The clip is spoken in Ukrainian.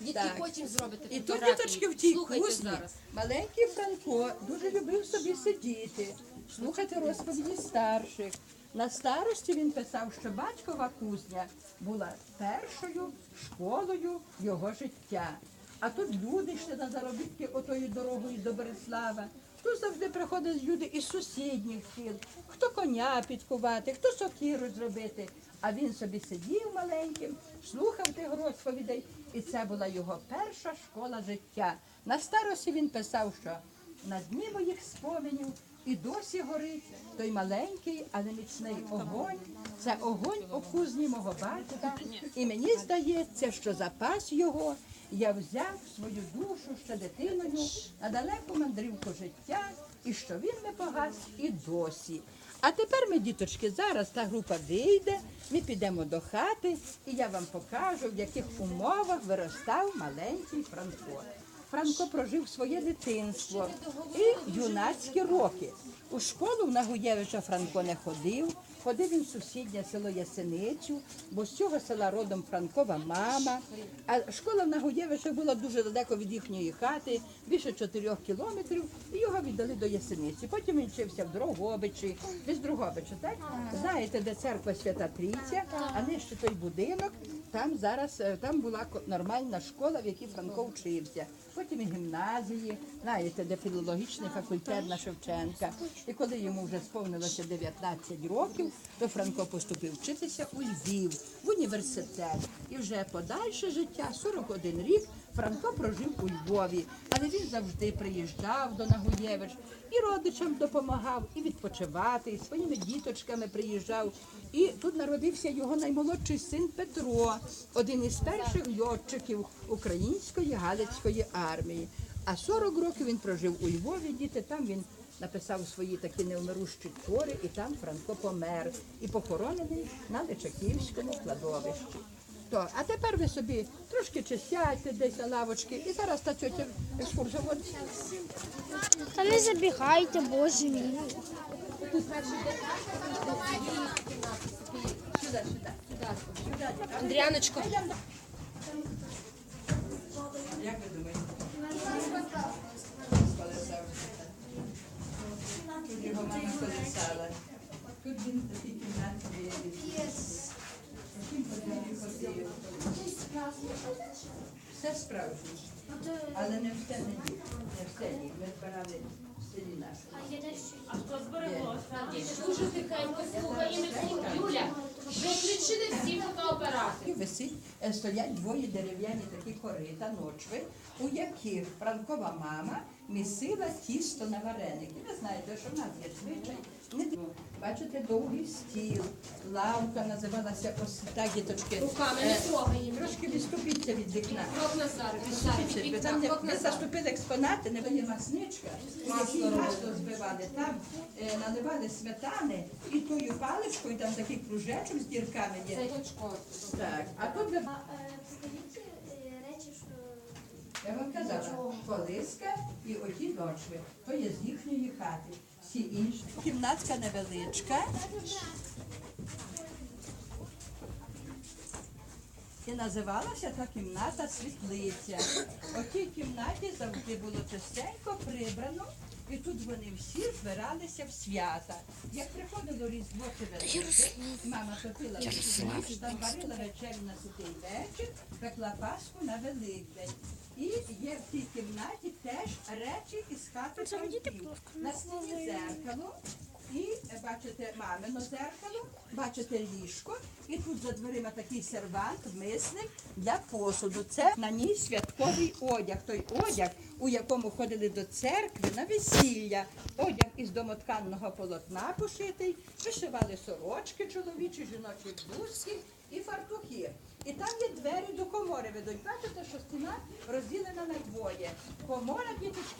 Дітки Так. потім зробити І тут фотографії. діточки в тій Слухайте кузні зараз. маленький Франко дуже любив собі сидіти, слухати розповіді старших. На старості він писав, що батькова кузня була першою школою його життя. А тут люди йшли на заробітки отою дорогою до Береслава. Тут завжди приходять люди із сусідніх сіл, хто коня підкувати, хто сокиру зробити. А він собі сидів маленьким, слухав тих розповідей, і це була його перша школа життя. На старості він писав, що на дні моїх споменів і досі горить той маленький, але міцний огонь. Це огонь у кузні мого батька. І мені здається, що запас його я взяв свою душу ще дитиною на далеку мандрівку життя, і що він не погас і досі. А тепер ми, діточки, зараз та група вийде, ми підемо до хати, і я вам покажу, в яких умовах виростав маленький Франко. Франко прожив своє дитинство і юнацькі роки. У школу в Нагуєвича Франко не ходив. Ходив він в сусіднє село Ясеницю, бо з цього села родом Франкова мама. А школа в Нагуєвича була дуже далеко від їхньої хати, більше чотирьох кілометрів, і його віддали до Ясениці. Потім він вчився в Дрогобичі. Ви з Дрогобича, так? Знаєте, де церква Свята Трійця, а нижче той будинок. Там зараз е, там була нормальна школа, в якій Франко вчився. Потім і гімназії, знаєте, де філологічний факультет на Шевченка. І коли йому вже сповнилося 19 років, то Франко поступив вчитися у Львів в університет. І вже подальше життя, 41 рік, Франко прожив у Львові, але він завжди приїжджав до Нагуєвич і родичам допомагав, і відпочивати, і своїми діточками приїжджав. І тут народився його наймолодший син Петро, один із перших льотчиків української галицької армії. А 40 років він прожив у Львові, діти, там він написав свої такі невмирущі твори, і там Франко помер і похоронений на Личаківському кладовищі. То, а тепер ви собі трошки чи сядьте десь на лавочки, і зараз та тьотя екскурсовод. Та не забігайте, боже мій. Сюди, сюди. Андріаночко, Як ви думаєте? Тут його мама колесала. Тут він в кімнаті. Таким подвір'ю ходив. Все справжнє. Але не все не. Не в дід. Ми збирали в селі нашому. дуже тихенько слухаємо всіх. Юля, виключили всі фотоапарати. І висить, стоять двоє дерев'яні такі корита, ночви, у яких Франкова мама місила тісто на вареники. Ви знаєте, що в нас є звичай. Бачите, довгий стіл, лавка називалася ось так, діточки. Руками Е, не трогаємо. Трошки відступіться від вікна. Крок назад, назад, Відступіться. Ви там не крок назад. заступили експонати, не були масничка, які масло збивали. Там е, наливали сметани і тою паличкою, там такий кружечок з дірками є. Це Гочко. Так, а тут ви Скажіть речі, що Я вам казала, колиска і оті дочви, то є з їхньої хати. Всі інші. Кімнатка невеличка. І називалася та кімната світлиця. У тій кімнаті завжди було чистенько прибрано, і тут вони всі збиралися в свята. Як приходило Різдво чи мама топила ніч, там варила вечерю на святий вечір, пекла Пасху на Великдень. І є в цій кімнаті теж речі із хати. На стіні зеркало. І е, бачите мамино зеркало, бачите ліжко, і тут за дверима такий сервант, мисник для посуду. Це на ній святковий одяг. Той одяг, у якому ходили до церкви на весілля. Одяг із домотканного полотна пошитий, вишивали сорочки чоловічі, жіночі блузки і фартухи. І там є двері до комори ведуть. Бачите, що стіна розділена на двоє. Комора, діточки,